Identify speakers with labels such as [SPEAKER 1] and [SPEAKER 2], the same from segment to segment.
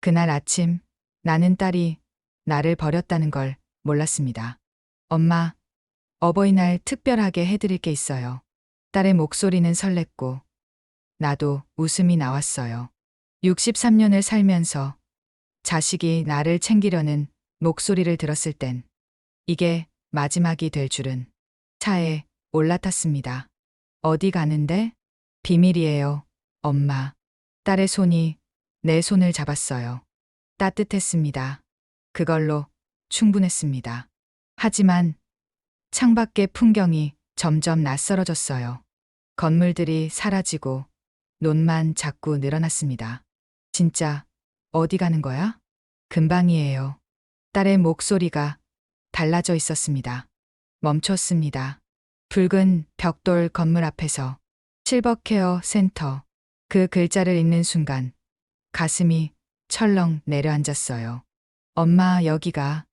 [SPEAKER 1] 그날 아침 나는 딸이 나를 버렸다는 걸 몰랐습니다. 엄마, 어버이날 특별하게 해드릴 게 있어요. 딸의 목소리는 설렜고 나도 웃음이 나왔어요. 63년을 살면서 자식이 나를 챙기려는 목소리를 들었을 땐 이게 마지막이 될 줄은 차에 올라탔습니다. 어디 가는데? 비밀이에요, 엄마. 딸의 손이 내 손을 잡았어요. 따뜻했습니다. 그걸로 충분했습니다. 하지만 창밖의 풍경이 점점 낯설어졌어요. 건물들이 사라지고 논만 자꾸 늘어났습니다. 진짜 어디 가는 거야? 금방이에요. 딸의 목소리가 달라져 있었습니다. 멈췄습니다. 붉은 벽돌 건물 앞에서 실버케어 센터 그 글자를 읽는 순간 가슴이 철렁 내려앉았어요. 엄마 여기가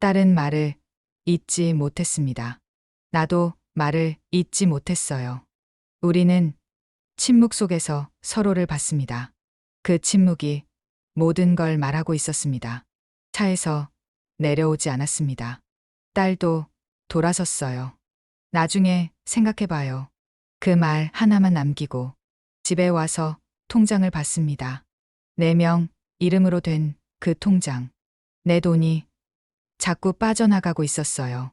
[SPEAKER 1] 딸은 말을 잊지 못했습니다. 나도 말을 잊지 못했어요. 우리는 침묵 속에서 서로를 봤습니다. 그 침묵이 모든 걸 말하고 있었습니다. 차에서 내려오지 않았습니다. 딸도 돌아섰어요. 나중에 생각해봐요. 그 말 하나만 남기고 집에 와서 통장을 봤습니다. 네 명 이름으로 된 그 통장. 내 돈이 자꾸 빠져나가고 있었어요.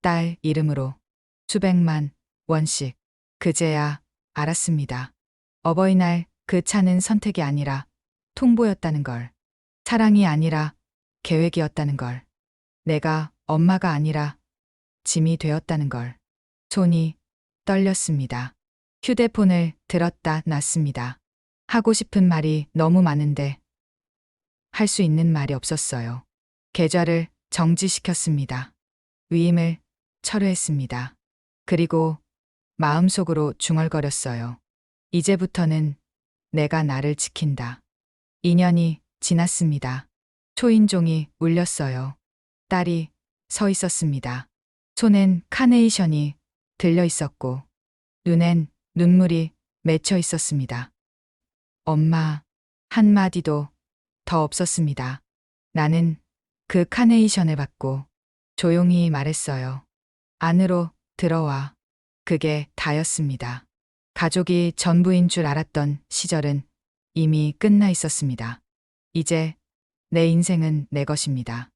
[SPEAKER 1] 딸 이름으로 수백만 원씩. 그제야 알았습니다. 어버이날 그 차는 선택이 아니라 통보였다는 걸. 사랑이 아니라 계획이었다는 걸. 내가 엄마가 아니라 짐이 되었다는 걸. 손이 떨렸습니다. 휴대폰을 들었다 놨습니다. 하고 싶은 말이 너무 많은데 할 수 있는 말이 없었어요. 계좌를 정지시켰습니다. 위임을 철회했습니다. 그리고 마음속으로 중얼거렸어요. 이제부터는 내가 나를 지킨다. 2년이 지났습니다. 초인종이 울렸어요. 딸이 서 있었습니다. 손엔 카네이션이 들려 있었고, 눈엔 눈물이 맺혀 있었습니다. 엄마, 한마디도 더 없었습니다. 나는 그 카네이션을 받고 조용히 말했어요. 안으로 들어와. 그게 다였습니다. 가족이 전부인 줄 알았던 시절은 이미 끝나 있었습니다. 이제 내 인생은 내 것입니다.